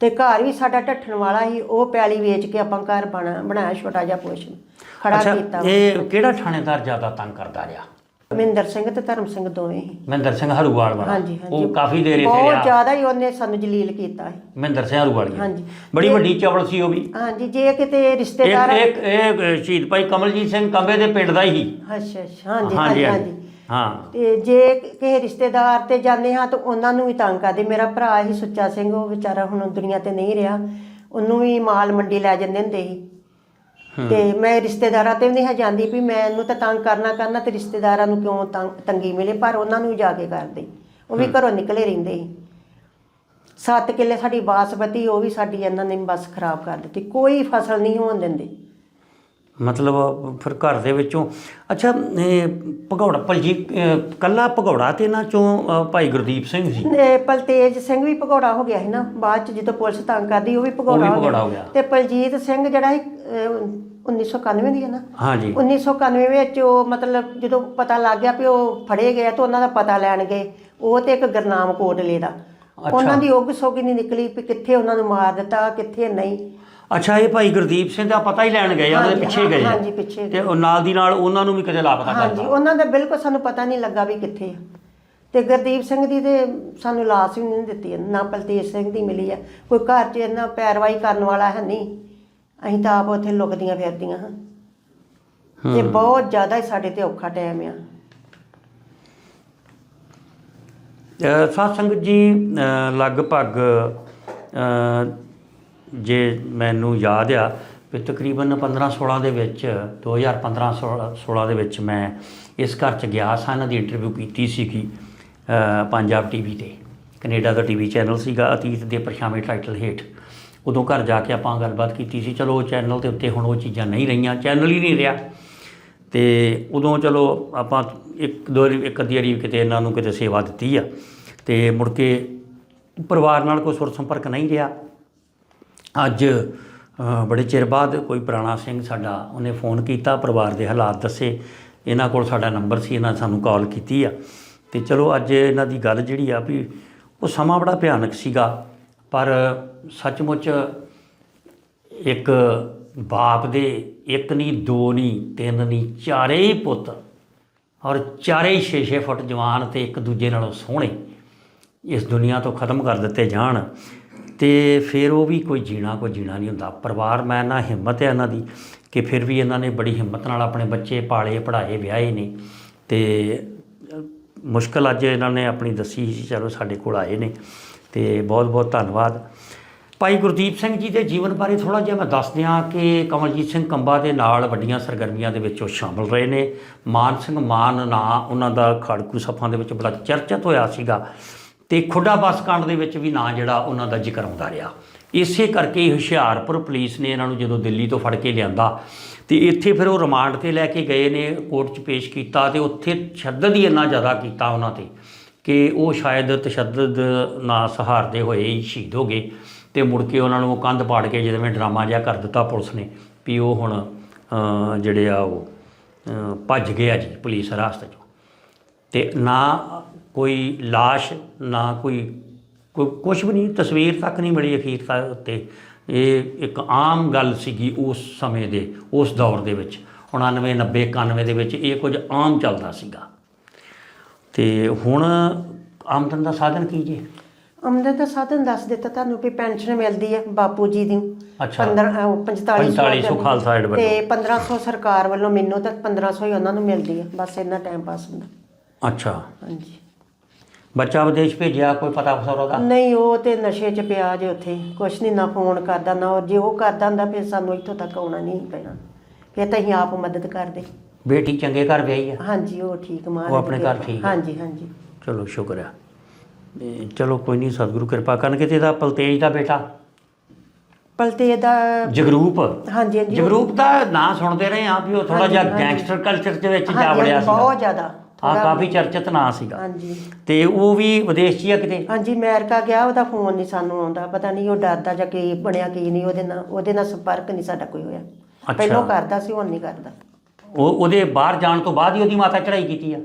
ਤੇ ਘਰ ਵੀ ਸਾਡਾ ਢੱਠਣ ਵਾਲਾ ਸੀ। ਉਹ ਪੈਲੀ ਵੇਚ ਕੇ ਆਪਾਂ ਘਰ ਬਣਾ ਬਣਾਇਆ ਛੋਟਾ ਜਿਹਾ ਪੋਸ਼ਨ ਖੜਾ ਅੱਛਾ ਕੀਤਾ। ਇਹ ਕਿਹੜਾ ਥਾਣੇਦਾਰ ਜ਼ਿਆਦਾ ਤੰਗ ਕਰਦਾ ਰਿਹਾ? ਮਹਿੰਦਰ ਸਿੰਘ ਤੇ ਧਰਮ ਸਿੰਘ ਦੋਵੇਂ ਹੀ। ਮਹਿੰਦਰ ਸਿੰਘ ਹਰੂਵਾਲ ਵਾਲਾ। ਹਾਂਜੀ ਹਾਂਜੀ। ਉਹ ਕਾਫੀ ਦੇਰ ਇੱਥੇ ਬਹੁਤ ਰਿਹਾ। ਜ਼ਿਆਦਾ ਹੀ ਉਹਨੇ ਸਾਨੂੰ ਜਲੀਲ ਕੀਤਾ ਸੀ। ਮਹਿੰਦਰ ਸਿੰਘ ਹਰੂਵਾਲ ਹਾਂਜੀ। ਬੜੀ ਵੱਡੀ ਚਵਲ ਸੀ ਉਹ ਵੀ। ਹਾਂਜੀ ਜੇ ਕਿਤੇ ਇੱਕ ਰਿਸ਼ਤੇਦਾਰ ਇੱਕ ਇਹ ਸ਼ਹੀਦ ਭਾਈ ਕਮਲਜੀਤ ਸਿੰਘ ਕੰਬੇ ਦੇ ਪਿੰਡ ਦਾ ਹੀ। ਅੱਛਾ ਅੱਛਾ। ਹਾਂਜੀ ਹਾਂਜੀ। ਹਾਂਜੀ। ਹਾਂ। ਤੇ ਜੇ ਕਿਸੇ ਰਿਸ਼ਤੇਦਾਰ ਤੇ ਜਾਂਦੇ ਹਾਂ ਤਾਂ ਉਹਨਾਂ ਨੂੰ ਵੀ ਤੰਗ ਕਰਦੇ। ਮੇਰਾ ਭਰਾ ਹੀ ਸੁੱਚਾ ਸਿੰਘ ਉਹ ਵਿਚਾਰਾ ਹੁਣ ਦੁਨੀਆ ਤੇ ਨਹੀਂ ਰਿਹਾ। ਉਹਨੂੰ ਵੀ ਮਾਲ ਮੰਡੀ ਲੈ ਜਾਂਦੇ ਹੁੰਦੇ ਸੀ। ਤੇ ਮੈਂ ਰਿਸ਼ਤੇਦਾਰਾਂ ਤੇ ਵੀ ਨਹੀਂ ਜਾਂਦੀ ਵੀ ਮੈਂ ਇਹਨੂੰ ਤਾਂ ਤੰਗ ਕਰਨਾ ਕਰਨਾ ਤੇ ਰਿਸ਼ਤੇਦਾਰਾਂ ਨੂੰ ਕਿਉਂ ਤੰਗ ਤੰਗੀ ਮਿਲੇ ਪਰ ਉਹਨਾਂ ਨੂੰ ਜਾ ਕੇ ਕਰਦੇ। ਉਹ ਵੀ ਘਰੋਂ ਨਿਕਲੇ ਰਹਿੰਦੇ। ਸੀ ਸੱਤ ਕਿੱਲੇ ਸਾਡੀ ਬਾਸਪਤੀ ਉਹ ਵੀ ਸਾਡੀ ਇਹਨਾਂ ਨੇ ਬਸ ਖਰਾਬ ਕਰ ਦਿੱਤੀ। ਕੋਈ ਫਸਲ ਨਹੀਂ ਹੋਣ ਦਿੰਦੇ। ਮਤਲਬ ਫਿਰ ਘਰ ਦੇ ਵਿੱਚੋਂ। ਅੱਛਾ ਭਗੌੜਾ ਪਲਜੀ ਕੱਲਾ ਭਗੌੜਾ ਤੇ ਇਹਨਾਂ ਚੋਂ ਭਾਈ ਗੁਰਦੀਪ ਸਿੰਘ ਸੀ ਤੇ ਪਲਤੇਜ ਸਿੰਘ ਵੀ ਭਗੌੜਾ ਹੋ ਗਿਆ ਸੀ ਨਾ ਬਾਅਦ ਚ ਜਦੋਂ ਪੁਲਿਸ ਤੰਗ ਕਰਦੀ ਉਹ ਵੀ ਭਗੌੜਾ ਹੋ ਗਿਆ। ਤੇ ਪਲਜੀਤ ਸਿੰਘ ਜਿਹੜਾ ਸੀ ਅਹ, 1991 ਦੀ ਹੈ ਨਾ? ਹਾਂਜੀ। 1991 ਵਿੱਚ ਉਹ ਮਤਲਬ ਜਦੋਂ ਪਤਾ ਲੱਗ ਗਿਆ ਵੀ ਉਹ ਫੜੇ ਗਏ ਤਾਂ ਉਹਨਾਂ ਦਾ ਪਤਾ ਲੈਣ ਗਏ ਉਹ ਤੇ ਇੱਕ ਗਰਨਾਮ ਕੋਟਲੇ ਦਾ। ਉਹਨਾਂ ਦੀ ਉਗ ਸੋਗੀ ਨਹੀਂ ਨਿਕਲੀ ਵੀ ਕਿੱਥੇ ਉਹਨਾਂ ਨੂੰ ਮਾਰ ਦਿੱਤਾ ਕਿੱਥੇ ਨਹੀਂ। ਅੱਛਾ ਇਹ ਭਾਈ ਗੁਰਦੀਪ ਸਿੰਘ ਦਾ ਪਤਾ ਹੀ ਲੈਣ ਗਏ ਆ ਉਹਦੇ ਹਾਂਜੀ, ਪਿੱਛੇ ਗਏ। ਹਾਂਜੀ, ਪਿੱਛੇ ਤੇ ਉਹ ਨਾਲ ਦੀ ਨਾਲ ਉਹਨਾਂ ਨੂੰ ਵੀ ਕਦੇ ਲਾਪਤਾ ਹਾਂਜੀ ਕਰਤਾ ਉਹਨਾਂ ਦਾ ਬਿਲਕੁਲ ਸਾਨੂੰ ਪਤਾ ਨਹੀਂ ਲੱਗਾ ਵੀ ਕਿੱਥੇ ਆ। ਤੇ ਗੁਰਦੀਪ ਸਿੰਘ ਦੀ ਤੇ ਸਾਨੂੰ ਲਾਸ ਵੀ ਨਹੀਂ ਦਿੱਤੀ ਨਾ ਬਲਤੇਜ ਸਿੰਘ ਦੀ ਮਿਲੀ ਆ। ਕੋਈ ਘਰ 'ਚ ਇਹਨਾਂ ਪੈਰਵਾਈ ਕਰਨ ਵਾਲਾ ਹੈ ਨਹੀਂ। ਅਸੀਂ ਤਾਂ ਆਪ ਉੱਥੇ ਲੁਕਦੀਆਂ ਫਿਰਦੀਆਂ ਹਾਂ। ਤੇ ਬਹੁਤ ਜ਼ਿਆਦਾ ਹੀ ਸਾਡੇ ਤੇ ਔਖਾ ਟਾਈਮ ਆ। ਸਾਧ ਸੰਗਤ ਜੀ ਲਗਭਗ ਜੇ ਮੈਨੂੰ ਯਾਦ ਆ ਵੀ ਤਕਰੀਬਨ 15 16 ਦੇ ਵਿੱਚ 2015 16 ਦੇ ਵਿੱਚ ਮੈਂ ਇਸ ਘਰ ਚ ਗਿਆ ਸਾਂ। ਇਹਨਾਂ ਦੀ ਇੰਟਰਵਿਊ ਕੀਤੀ ਸੀਗੀ ਅ, ਪੰਜਾਬ ਟੀਵੀ ਤੇ। ਕੈਨੇਡਾ ਦਾ ਟੀਵੀ ਚੈਨਲ ਸੀਗਾ ਅਤੀਤ ਦੇ ਪਰਛਾਵੇਂ ਟਾਈਟਲ ਹੇਠ। ਉਦੋਂ ਘਰ ਜਾ ਕੇ ਆਪਾਂ ਗੱਲਬਾਤ ਕੀਤੀ ਸੀ ਚਲੋ ਉਹ ਚੈਨਲ ਦੇ ਉੱਤੇ ਹੁਣ ਉਹ ਚੀਜ਼ਾਂ ਨਹੀਂ ਰਹੀਆਂ ਚੈਨਲ ਹੀ ਨਹੀਂ ਰਿਹਾ। ਤੇ ਉਦੋਂ ਚਲੋ ਆਪਾਂ ਇੱਕ ਦੋ ਵਾਰੀ ਇੱਕ ਅੱਧੀ ਵਾਰੀ ਕਿਤੇ ਇਹਨਾਂ ਨੂੰ ਕਿਤੇ ਸੇਵਾ ਦਿੱਤੀ ਆ। ਤੇ ਮੁੜ ਕੇ ਪਰਿਵਾਰ ਨਾਲ ਕੋਈ ਸੁਰ ਸੰਪਰਕ ਨਹੀਂ ਰਿਹਾ। ਅੱਜ ਬੜੇ ਚਿਰ ਬਾਅਦ ਕੋਈ ਪੁਰਾਣਾ ਸਿੰਘ ਸਾਡਾ ਉਹਨੇ ਫੋਨ ਕੀਤਾ, ਪਰਿਵਾਰ ਦੇ ਹਾਲਾਤ ਦੱਸੇ। ਇਹਨਾਂ ਕੋਲ ਸਾਡਾ ਨੰਬਰ ਸੀ, ਇਹਨਾਂ ਸਾਨੂੰ ਕਾਲ ਕੀਤੀ ਆ। ਤੇ ਚਲੋ ਅੱਜ ਇਹਨਾਂ ਦੀ ਗੱਲ ਜਿਹੜੀ ਆ ਵੀ ਉਹ ਸਮਾਂ ਬੜਾ ਭਿਆਨਕ ਸੀਗਾ, ਪਰ ਸੱਚਮੁੱਚ ਇੱਕ ਬਾਪ ਦੇ ਇੱਕ ਨਹੀਂ ਦੋ ਨਹੀਂ ਤਿੰਨ ਨਹੀਂ ਚਾਰੇ ਹੀ ਪੁੱਤ ਔਰ ਚਾਰੇ ਹੀ 6-6 ਫੁੱਟ ਜਵਾਨ ਤੇ ਇੱਕ ਦੂਜੇ ਨਾਲੋਂ ਸੋਹਣੇ ਇਸ ਦੁਨੀਆ ਤੋਂ ਖਤਮ ਕਰ ਦਿੱਤੇ ਜਾਣ। ਤੇ ਫਿਰ ਉਹ ਵੀ ਕੋਈ ਜੀਣਾ ਕੋਈ ਜੀਣਾ ਨਹੀਂ ਹੁੰਦਾ। ਪਰਿਵਾਰ ਮੈਂ ਨਾ ਹਿੰਮਤ ਹੈ ਇਹਨਾਂ ਦੀ ਕਿ ਫਿਰ ਵੀ ਇਹਨਾਂ ਨੇ ਬੜੀ ਹਿੰਮਤ ਨਾਲ ਆਪਣੇ ਬੱਚੇ ਪਾਲੇ ਪੜ੍ਹਾਏ ਵਿਆਹੇ ਨੇ। ਤੇ ਅ, ਮੁਸ਼ਕਲ ਅੱਜ ਇਹਨਾਂ ਨੇ ਆਪਣੀ ਦੱਸੀ ਸੀ ਚਲੋ ਸਾਡੇ ਕੋਲ ਆਏ ਨੇ। ਤੇ ਬਹੁਤ ਬਹੁਤ ਧੰਨਵਾਦ। ਭਾਈ ਗੁਰਦੀਪ ਸਿੰਘ ਜੀ ਦੇ ਜੀਵਨ ਬਾਰੇ ਥੋੜਾ ਜਿਹਾ ਮੈਂ ਦੱਸ ਦਿਆਂ ਕਿ ਕਮਲਜੀਤ ਸਿੰਘ ਕੰਬਾ ਦੇ ਨਾਲ ਵੱਡੀਆਂ ਸਰਗਰਮੀਆਂ ਦੇ ਵਿੱਚ ਉਹ ਸ਼ਾਮਲ ਰਹੇ ਨੇ। ਮਾਨ ਸਿੰਘ ਮਾਨ ਨਾਂ ਉਹਨਾਂ ਦਾ ਖੜਕੂ ਸਫਾਂ ਦੇ ਵਿੱਚ ਬੜਾ ਚਰਚਿਤ ਹੋਇਆ ਸੀਗਾ। ਤੇ ਖੁੱਡਾ ਬੱਸ ਕਾਂਡ ਦੇ ਵਿੱਚ ਵੀ ਨਾਂ ਜਿਹੜਾ ਉਹਨਾਂ ਦਾ ਜ਼ਿਕਰ ਆਉਂਦਾ ਰਿਹਾ। ਇਸੇ ਕਰਕੇ ਹੁਸ਼ਿਆਰਪੁਰ ਪੁਲਿਸ ਨੇ ਇਹਨਾਂ ਨੂੰ ਜਦੋਂ ਦਿੱਲੀ ਤੋਂ ਫੜ ਕੇ ਲਿਆਂਦਾ, ਤੇ ਇੱਥੇ ਫਿਰ ਉਹ ਰਿਮਾਂਡ ਤੇ ਲੈ ਕੇ ਗਏ ਨੇ, ਕੋਰਟ 'ਚ ਪੇਸ਼ ਕੀਤਾ ਤੇ ਉੱਥੇ ਤਸ਼ੱਦਦ ਹੀ ਇੰਨਾ ਜ਼ਿਆਦਾ ਕੀਤਾ ਉਹਨਾਂ ਤੇ ਕਿ ਉਹ ਸ਼ਾਇਦ ਤਸ਼ੱਦਦ ਨਾ ਸਹਾਰਦੇ ਹੋਏ ਹੀ ਸ਼ਹੀਦ ਹੋ ਗਏ ਤੇ ਮੁੜ ਕੇ ਉਹਨਾਂ ਨੂੰ ਕੰਧ ਪਾੜ ਕੇ ਜਿਵੇਂ ਡਰਾਮਾ ਜਿਹਾ ਕਰ ਦਿੱਤਾ ਪੁਲਿਸ ਨੇ ਵੀ ਉਹ ਹੁਣ ਜਿਹੜੇ ਆ ਉਹ ਭੱਜ ਗਏ ਆ ਜੀ ਪੁਲਿਸ ਹਿਰਾਸਤ ਚੋਂ। ਤੇ ਨਾ ਕੋਈ লাশ ਨਾ ਕੋਈ ਕੋਈ ਕੁਝ ਵੀ ਨਹੀਂ ਤਸਵੀਰ ਤੱਕ ਨਹੀਂ ਮਿਲੀ ਅਖੀਰ ਤੱਕ ਉੱਤੇ। ਇਹ ਇੱਕ ਆਮ ਗੱਲ ਸੀਗੀ ਉਸ ਸਮੇਂ ਦੇ ਉਸ ਦੌਰ ਦੇ ਵਿੱਚ। 99 90 91 ਦੇ ਵਿੱਚ ਇਹ ਕੁਝ ਆਮ ਚੱਲਦਾ ਸੀਗਾ। ਤੇ ਹੁਣ ਆਮਦਨ ਦਾ ਸਾਧਨ ਕੀ ਜੀ? ਆਮਦਨ ਦਾ ਸਾਧਨ ਦੱਸ ਦਿੱਤਾ ਤੁਹਾਨੂੰ ਵੀ ਪੈਨਸ਼ਨ ਮਿਲਦੀ ਹੈ ਬਾਪੂ ਜੀ ਦੀ। ਅੱਛਾ। 15 ਅਹ 4500 4500 ਖਾਲਸਾ ਏਡ ਵੱਲੋਂ। ਤੇ 1500 ਸਰਕਾਰ ਵੱਲੋਂ ਮੈਨੂੰ ਤਾਂ 1500 ਹੀ ਉਹਨਾਂ ਨੂੰ ਮਿਲਦੀ ਹੈ। ਬਸ ਇੰਨਾ ਟਾਈਮ ਪਾਸ ਹੁੰਦਾ। ਅੱਛਾ। ਹਾਂਜੀ। ਬੱਚਾ ਵਿਦੇਸ਼ ਭੇਜਿਆ ਕੋਈ ਪਤਾ ਫਸਰ ਉਹਦਾ? ਨਹੀਂ ਉਹ ਤੇ ਨਸ਼ੇ 'ਚ ਪਿਆ ਜੇ ਉੱਥੇ। ਕੁਛ ਨਹੀਂ ਨਾ ਫੋਨ ਕਰਦਾ ਨਾ ਉਹ- ਜੇ ਉਹ ਕਰਦਾ ਹੁੰਦਾ ਫਿਰ ਸਾਨੂੰ ਇੱਥੋਂ ਤੱਕ ਆਉਣਾ ਨਹੀਂ ਪੈਣਾ। ਫਿਰ ਤਾਂ ਅਸੀਂ ਆਪ ਮਦਦ ਕਰਦੇ। ਬੇਟੀ ਚੰਗੇ ਘਰ ਵਿਆਹੀ ਆ? ਹਾਂਜੀ ਉਹ ਠੀਕ ਮਾਰ ਉਹ ਆਪਣੇ ਘਰ ਠੀਕ ਹੈ? ਹਾਂਜੀ ਹਾਂਜੀ। ਚਲੋ ਸ਼ੁਕਰ ਆ। ਤੇ ਚਲੋ ਕੋਈ ਨਹੀਂ ਸਤਿਗੁਰੂ ਕਿਰਪਾ ਕਰਨਗੇ ਤੇ ਇਹਦਾ ਪਲਤੇਜ ਦਾ ਬੇਟਾ? ਪਲਤੇ ਦਾ ਜਗਰੂਪ? ਹਾਂਜੀ ਹਾਂਜੀ। ਜਗਰੂਪ ਦਾ ਨਾਂ ਸੁਣਦੇ ਰਹੇ ਆ ਵੀ ਉਹ ਥੋੜਾ ਜਿਹਾ ਗੈਂਗਸਟਰ ਕਲਚਰ ਦੇ ਵਿੱਚ ਜਾ ਹਾਂਜੀ, ਵੜਿਆ ਬਹੁਤ ਜ਼ਿਆਦਾ। ਹਾਂ ਥੋੜ੍ਹਾ- ਕਾਫੀ ਚਰਚਿਤ ਨਾਂ ਸੀਗਾ। ਹਾਂਜੀ। ਤੇ ਉਹ ਵੀ ਵਿਦੇਸ਼ 'ਚ ਹੀ ਆ ਕਿਤੇ? ਹਾਂਜੀ ਅਮਰੀਕਾ ਗਿਆ ਉਹਦਾ ਫੋਨ ਨਹੀਂ ਸਾਨੂੰ ਆਉਂਦਾ। ਪਤਾ ਨਹੀਂ ਉਹ ਡਰਦਾ ਜਾਂ ਕੀ ਬਣਿਆ ਕੀ ਨਹੀਂ ਉਹਦੇ ਨਾਲ ਉਹਦੇ ਨਾਲ ਸੰਪਰਕ ਨਹੀਂ ਸਾਡਾ ਕੋਈ ਹੋਇਆ। ਪਹਿਲਾਂ ਕਰਦਾ ਸੀ ਹੁਣ ਨਹੀਂ ਕਰਦਾ। ਉਹ ਉਹਦੇ ਬਾਹਰ ਜਾਣ ਤੋਂ ਬਾਅਦ ਹੀ ਉਹਦੀ ਮਾਤਾ ਚੜਾਈ ਕੀਤੀ ਆ?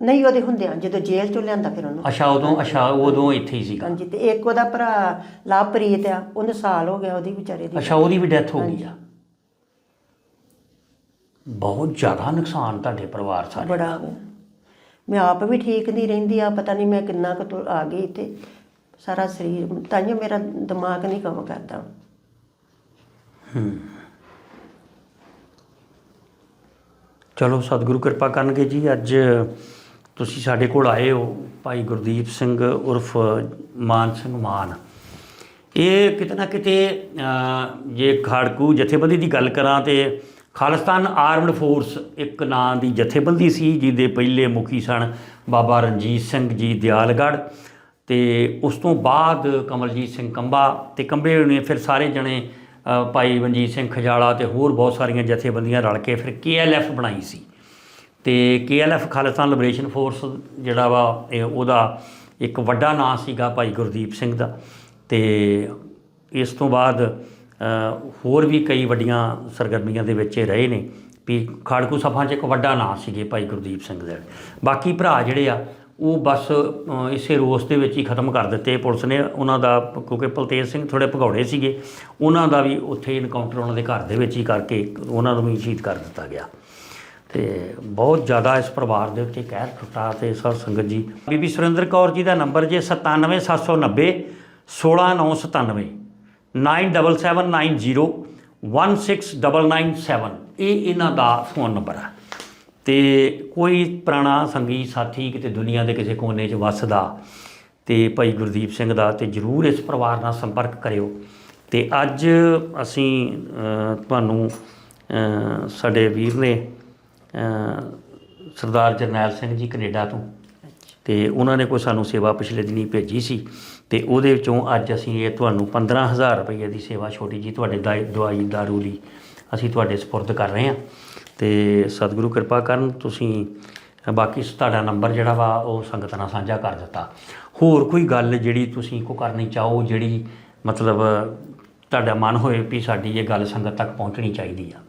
ਨਹੀਂ ਉਹਦੇ ਹੁੰਦਿਆਂ ਜਦੋਂ ਜੇਲ੍ਹ ਚੋਂ ਲਿਆਂਦਾ ਫਿਰ ਉਹਨੂੰ। ਅੱਛਾ ਉਦੋਂ ਅੱਛਾ ਉਦੋਂ ਇੱਥੇ ਹੀ ਸੀਗਾ। ਹਾਂਜੀ ਤੇ ਇੱਕ ਉਹਦਾ ਭਰਾ ਲਵਪ੍ਰੀਤ ਆ ਉਹਨੂੰ ਸਾਲ ਹੋ ਗਿਆ ਉਹਦੀ ਵਿਚਾਰੇ ਦੀ। ਅੱਛਾ ਉਹਦੀ ਵੀ ਡੈਥ ਹੋ ਗਈ ਆ। ਬਹੁਤ ਜ਼ਿਆਦਾ ਨੁਕਸਾਨ ਤੁਹਾਡੇ ਪਰਿਵਾਰ ਸਾਰੇ ਬੜਾ ਹੋ ਗਿਆ ਮੈਂ ਆਪ ਵੀ ਠੀਕ ਨਹੀਂ ਰਹਿੰਦੀ ਆ ਪਤਾ ਨਹੀਂ ਮੈਂ ਕਿੰਨਾ ਕੁ ਤੁਰ- ਆ ਗਈ ਤੇ ਸਾਰਾ ਸਰੀਰ ਤਾਂ ਮੇਰਾ ਦਿਮਾਗ ਨਹੀਂ ਕੰਮ ਕਰਦਾ। ਚਲੋ ਸਤਿਗੁਰੂ ਕਿਰਪਾ ਕਰਨਗੇ ਜੀ, ਅੱਜ ਤੁਸੀਂ ਸਾਡੇ ਕੋਲ ਆਏ ਹੋ, ਭਾਈ ਗੁਰਦੀਪ ਸਿੰਘ ਉਰਫ ਮਾਨ ਸਿੰਘ ਮਾਨ। ਇਹ ਕਿਤੇ ਨਾ ਕਿਤੇ ਜੇ ਖਾੜਕੂ ਜਥੇਬੰਦੀ ਦੀ ਗੱਲ ਕਰਾਂ ਤੇ ਖਾਲਿਸਤਾਨ ਆਰਮਡ ਫੋਰਸ ਇੱਕ ਨਾਂ ਦੀ ਜਥੇਬੰਦੀ ਸੀ, ਜਿਹਦੇ ਪਹਿਲੇ ਮੁਖੀ ਸਨ ਬਾਬਾ ਰਣਜੀਤ ਸਿੰਘ ਜੀ ਦਿਆਲਗੜ੍ਹ ਤੇ ਉਸ ਤੋਂ ਬਾਅਦ ਕਮਲਜੀਤ ਸਿੰਘ ਕੰਬਾ ਤੇ ਕੰਬੇ ਨੇ ਫਿਰ ਸਾਰੇ ਜਣੇ ਭਾਈ ਮਨਜੀਤ ਸਿੰਘ ਖਜਾਲਾ ਤੇ ਹੋਰ ਬਹੁਤ ਸਾਰੀਆਂ ਜਥੇਬੰਦੀਆਂ ਰਲ ਕੇ ਫਿਰ ਕੇਐਲਐਫ ਬਣਾਈ ਸੀ। ਤੇ ਕੇਐਲਐਫ ਖਾਲਿਸਤਾਨ ਲਿਬਰੇਸ਼ਨ ਫੋਰਸ ਜਿਹੜਾ ਵਾ, ਇਹ ਉਹਦਾ ਇੱਕ ਵੱਡਾ ਨਾਂ ਸੀਗਾ ਭਾਈ ਗੁਰਦੀਪ ਸਿੰਘ ਦਾ ਤੇ ਇਸ ਤੋਂ ਬਾਅਦ ਹੋਰ ਵੀ ਕਈ ਵੱਡੀਆਂ ਸਰਗਰਮੀਆਂ ਦੇ ਵਿੱਚ ਰਹੇ ਨੇ ਵੀ ਖਾੜਕੂ ਸਭਾ 'ਚ ਇੱਕ ਵੱਡਾ ਨਾਂ ਸੀਗੇ ਭਾਈ ਗੁਰਦੀਪ ਸਿੰਘ ਦੇ। ਬਾਕੀ ਭਰਾ ਜਿਹੜੇ ਆ, ਉਹ ਬਸ ਇਸੇ ਰੋਸ ਦੇ ਵਿੱਚ ਹੀ ਖਤਮ ਕਰ ਦਿੱਤੇ। ਪੁਲਿਸ ਨੇ ਉਹਨਾਂ ਦਾ, ਕਿਉਂਕਿ ਪਲਤੇਜ ਸਿੰਘ ਥੋੜੇ ਭਗੌੜੇ ਸੀਗੇ, ਉਹਨਾਂ ਦਾ ਵੀ ਉੱਥੇ ਇਨਕਾਊਂਟਰ ਉਹਨਾਂ ਦੇ ਘਰ ਦੇ ਵਿੱਚ ਹੀ ਕਰਕੇ ਉਹਨਾਂ ਨੂੰ ਵੀ ਸ਼ਹੀਦ ਕਰ ਦਿੱਤਾ ਗਿਆ। ਤੇ ਬਹੁਤ ਜ਼ਿਆਦਾ ਇਸ ਪਰਿਵਾਰ ਦੇ ਉੱਤੇ ਕਹਿਰ ਟੁੱਟਾ ਤੇ ਸਰ ਸੰਗਤ ਜੀ। ਬੀਬੀ ਸੁਰਿੰਦਰ ਕੌਰ ਜੀ ਦਾ ਨੰਬਰ ਜੇ 97790 16997 9790 ਇਹ ਇਹਨਾਂ ਦਾ ਫੋਨ ਨੰਬਰ ਆ। ਤੇ ਕੋਈ ਪੁਰਾਣਾ ਸੰਗੀ ਸਾਥੀ ਕਿਤੇ ਦੁਨੀਆ ਦੇ ਕਿਸੇ ਕੋਨੇ 'ਚ ਵੱਸਦਾ ਤੇ ਭਾਈ ਗੁਰਦੀਪ ਸਿੰਘ ਦਾ ਤੇ ਜਰੂਰ ਇਸ ਪਰਿਵਾਰ ਨਾਲ ਸੰਪਰਕ ਕਰਿਓ। ਤੇ ਅੱਜ ਅਸੀਂ ਤੁਹਾਨੂੰ ਸਾਡੇ ਵੀਰ ਨੇ ਸਰਦਾਰ ਜਰਨੈਲ ਸਿੰਘ ਜੀ ਕੈਨੇਡਾ ਤੋਂ ਤੇ ਉਹਨਾਂ ਨੇ ਕੋਈ ਸਾਨੂੰ ਸੇਵਾ ਪਿਛਲੇ ਦਿਨੀ ਭੇਜੀ ਸੀ। ਤੇ ਉਹਦੇ ਵਿੱਚੋਂ ਅੱਜ ਅਸੀਂ ਇਹ ਤੁਹਾਨੂੰ 15000 ਰੁਪਏ ਦੀ ਸੇਵਾ ਛੋਟੀ ਜੀ ਤੁਹਾਡੇ ਦਾਈ- ਦਵਾਈ ਦਾਰੂ ਲਈ ਅਸੀਂ ਤੁਹਾਡੇ ਸਪੁਰਦ ਕਰ ਰਹੇ ਹਾਂ। ਤੇ ਸਤਿਗੁਰੂ ਕਿਰਪਾ ਕਰਨ ਤੁਸੀਂ ਬਾਕੀ ਤੁਹਾਡਾ ਨੰਬਰ ਜਿਹੜਾ ਵਾ ਉਹ ਸੰਗਤ ਨਾਲ ਸਾਂਝਾ ਕਰ ਦਿੱਤਾ। ਹੋਰ ਕੋਈ ਗੱਲ ਜਿਹੜੀ ਤੁਸੀਂ ਕੋ ਕਰਨੀ ਚਾਹੋ, ਜਿਹੜੀ ਮਤਲਬ ਤੁਹਾਡਾ ਮਨ ਹੋਏ ਵੀ ਸਾਡੀ ਇਹ ਗੱਲ ਸੰਗਤ ਤੱਕ ਪਹੁੰਚਣੀ ਚਾਹੀਦੀ ਆ?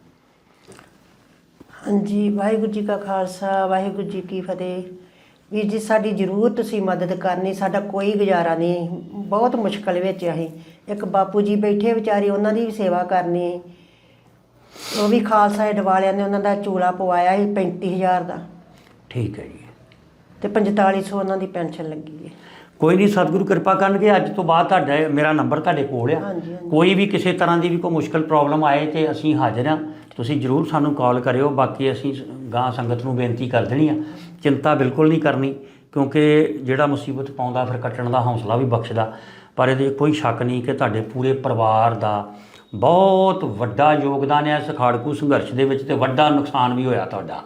ਹਾਂਜੀ, ਵਾਹਿਗੁਰੂ ਜੀ ਕਾ ਖਾਲਸਾ, ਵਾਹਿਗੁਰੂ ਜੀ ਕੀ ਫਤਿਹ। ਵੀਰ ਜੀ ਸਾਡੀ ਜ਼ਰੂਰ ਤੁਸੀਂ ਮਦਦ ਕਰਨੀ ਸਾਡਾ ਕੋਈ ਗੁਜ਼ਾਰਾ ਨਹੀਂ। ਬਹੁਤ ਮੁਸ਼ਕਲ ਵਿੱਚ ਅਸੀਂ। ਇੱਕ ਬਾਪੂ ਜੀ ਬੈਠੇ ਵਿਚਾਰੇ ਉਹਨਾਂ ਦੀ ਵੀ ਸੇਵਾ ਕਰਨੀ। ਉਹ ਵੀ ਖਾਲਸਾ ਏਡ ਵਾਲਿਆਂ ਨੇ ਉਹਨਾਂ ਦਾ ਚੂਲਾ ਪਵਾਇਆ ਸੀ 35000 ਦਾ। ਠੀਕ ਹੈ ਜੀ। ਤੇ 4500 ਉਹਨਾਂ ਦੀ ਪੈਨਸ਼ਨ ਲੱਗੀ ਹੈ। ਕੋਈ ਨਹੀਂ ਸਤਿਗੁਰੂ ਕਿਰਪਾ ਕਰਨਗੇ। ਅੱਜ ਤੋਂ ਬਾਅਦ ਤੁਹਾਡਾ ਮੇਰਾ ਨੰਬਰ ਤੁਹਾਡੇ ਕੋਲ ਆ। ਹਾਂਜੀ, ਹਾਂਜੀ। ਕੋਈ ਵੀ ਕਿਸੇ ਤਰ੍ਹਾਂ ਦੀ ਵੀ ਕੋਈ ਮੁਸ਼ਕਲ ਪ੍ਰੋਬਲਮ ਆਏ ਤੇ ਅਸੀਂ ਹਾਜ਼ਰ ਹਾਂ ਤੁਸੀਂ ਜਰੂਰ ਸਾਨੂੰ ਕਾਲ ਕਰਿਓ। ਬਾਕੀ ਅਸੀਂ ਗਾਂ ਸੰਗਤ ਨੂੰ ਬੇਨਤੀ ਕਰ ਦੇਣੀ ਆ। ਚਿੰਤਾ ਬਿਲਕੁਲ ਨਹੀਂ ਕਰਨੀ ਕਿਉਂਕਿ ਜਿਹੜਾ ਮੁਸੀਬਤ ਪਾਉਂਦਾ ਫਿਰ ਕੱਟਣ ਦਾ ਹੌਸਲਾ ਵੀ ਬਖਸ਼ਦਾ। ਪਰ ਇਹਦੇ ਕੋਈ ਸ਼ੱਕ ਨਹੀਂ ਕਿ ਤੁਹਾਡੇ ਪੂਰੇ ਪਰਿਵਾਰ ਦਾ ਬਹੁਤ ਵੱਡਾ ਯੋਗਦਾਨ ਹੈ ਇਸ ਖਾੜਕੂ ਸੰਘਰਸ਼ ਦੇ ਵਿੱਚ ਤੇ ਵੱਡਾ ਨੁਕਸਾਨ ਵੀ ਹੋਇਆ ਤੁਹਾਡਾ।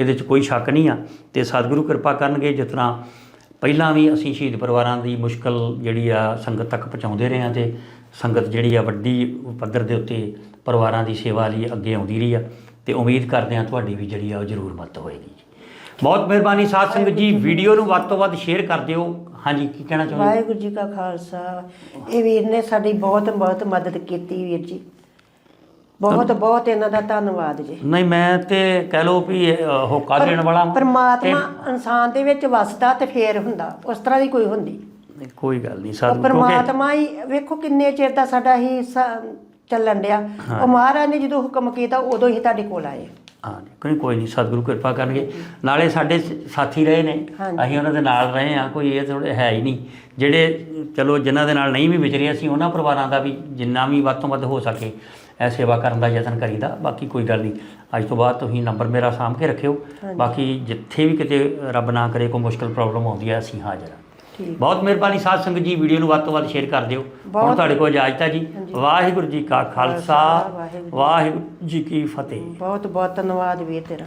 ਇਹਦੇ 'ਚ ਕੋਈ ਸ਼ੱਕ ਨਹੀਂ ਆ। ਤੇ ਸਤਿਗੁਰੂ ਕਿਰਪਾ ਕਰਨਗੇ ਜਿਸ ਤਰ੍ਹਾਂ ਪਹਿਲਾਂ ਵੀ ਅਸੀਂ ਸ਼ਹੀਦ ਪਰਿਵਾਰਾਂ ਦੀ ਮੁਸ਼ਕਲ ਜਿਹੜੀ ਆ ਸੰਗਤ ਤੱਕ ਪਹੁੰਚਾਉਂਦੇ ਰਹੇ ਹਾਂ ਤੇ ਸੰਗਤ ਜਿਹੜੀ ਆ ਵੱਡੀ ਪੱਧਰ ਦੇ ਉੱਤੇ ਪਰਿਵਾਰਾਂ ਦੀ ਸੇਵਾ ਲਈ ਅੱਗੇ ਆਉਂਦੀ ਰਹੀ ਆ ਤੇ ਉਮੀਦ ਕਰਦੇ ਹਾਂ ਤੁਹਾਡੀ ਵੀ ਜਿਹੜੀ ਆ ਉਹ ਜ਼ਰੂਰ ਮਦਦ ਹੋਏਗੀ ਬਹੁਤ ਮਿਹਰਬਾਨੀ ਸਾਧ ਸੰਗਤ ਜੀ ਵੀਡੀਓ ਨੂੰ ਵੱਧ ਤੋਂ ਵੱਧ ਸ਼ੇਅਰ ਕਰ ਦਿਓ। ਹਾਂਜੀ ਕੀ ਕਹਿਣਾ ਚਾਹੁੰਦੇ ਵਾਹਿਗੁਰੂ ਜੀ ਕਾ ਖਾਲਸਾ। ਇਹ ਵੀਰ ਨੇ ਸਾਡੀ ਬਹੁਤ ਬਹੁਤ ਮਦਦ ਕੀਤੀ ਵੀਰ ਜੀ। ਬਹੁਤ ਬਹੁਤ ਇਹਨਾਂ ਦਾ ਧੰਨਵਾਦ ਜੀ। ਨਹੀਂ ਮੈਂ ਤੇ ਕਹਿ ਲਓ ਵੀ ਹੋਕਾ ਦੇਣ ਵਾਲਾ। ਪਰਮਾਤਮਾ ਇਨਸਾਨ ਦੇ ਵਿੱਚ ਵਸਦਾ ਤੇ ਫੇਰ ਹੁੰਦਾ ਉਸ ਤਰ੍ਹਾਂ ਦੀ ਕੋਈ ਹੁੰਦੀ। ਕੋਈ ਗੱਲ ਨਹੀਂ ਕਿਉਂਕਿ ਪਰਮਾਤਮਾ ਹੀ ਵੇਖੋ ਕਿੰਨੇ ਚਿਰ ਦਾ ਸਾਡਾ ਹੀ ਚੱਲਣ ਡਿਆ। ਉਹ ਮਹਾਰਾਜ ਨੇ ਜਦੋਂ ਹੁਕਮ ਕੀਤਾ ਉਦੋਂ ਹੀ ਤੁਹਾਡੇ ਕੋਲ ਆਏ। ਹਾਂ ਕੋਈ ਕੋਈ ਨਹੀਂ ਸਤਿਗੁਰੂ ਕਿਰਪਾ ਕਰਨਗੇ। ਨਾਲੇ ਸਾਡੇ ਸਾਥੀ ਰਹੇ ਨੇ। ਅਸੀਂ ਉਹਨਾਂ ਦੇ ਨਾਲ ਰਹੇ ਆ ਕੋਈ ਇਹ ਥੋੜੇ ਹੈ ਹੀ ਨਹੀਂ। ਜਿਹੜੇ ਚਲੋ ਜਿਨ੍ਹਾਂ ਦੇ ਨਾਲ ਨਹੀਂ ਵੀ ਵਿਚਰੇ ਅਸੀਂ ਉਹਨਾਂ ਪਰਿਵਾਰਾਂ ਦਾ ਵੀ ਜਿੰਨਾ ਵੀ ਵੱਧ ਤੋਂ ਵੱਧ ਹੋ ਸਕੇ ਇਹ ਸੇਵਾ ਕਰਨ ਦਾ ਯਤਨ ਕਰੀਦਾ ਬਾਕੀ ਕੋਈ ਗੱਲ ਨਹੀਂ। ਅੱਜ ਤੋਂ ਬਾਅਦ ਤੁਸੀਂ ਨੰਬਰ ਮੇਰਾ ਸਾਂਭ ਕੇ ਰੱਖਿਓ। ਬਾਕੀ ਜਿੱਥੇ ਵੀ ਕਿਤੇ ਰੱਬ ਨਾ ਕਰੇ ਕੋਈ ਮੁਸ਼ਕਲ ਪ੍ਰੋਬਲਮ ਆਉਂਦੀ ਹੈ ਅਸੀਂ ਹਾਜ਼ਰ ਹਾਂ। ਬਹੁਤ ਮਿਹਰਬਾਨੀ ਸਾਧ ਸੰਗਤ ਜੀ ਵੀਡੀਓ ਨੂੰ ਵੱਧ ਤੋਂ ਵੱਧ ਸ਼ੇਅਰ ਕਰ ਦਿਓ। ਹੁਣ ਤੁਹਾਡੇ ਕੋਲ ਇਜਾਜ਼ਤ ਹੈ ਜੀ। ਵਾਹਿਗੁਰੂ ਜੀ ਕਾ ਖਾਲਸਾ ਵਾਹਿਗੁਰੂ ਜੀ। ਕੀ ਫਤਿਹ। ਬਹੁਤ ਬਹੁਤ ਧੰਨਵਾਦ ਵੀਰ ਤੇਰਾ।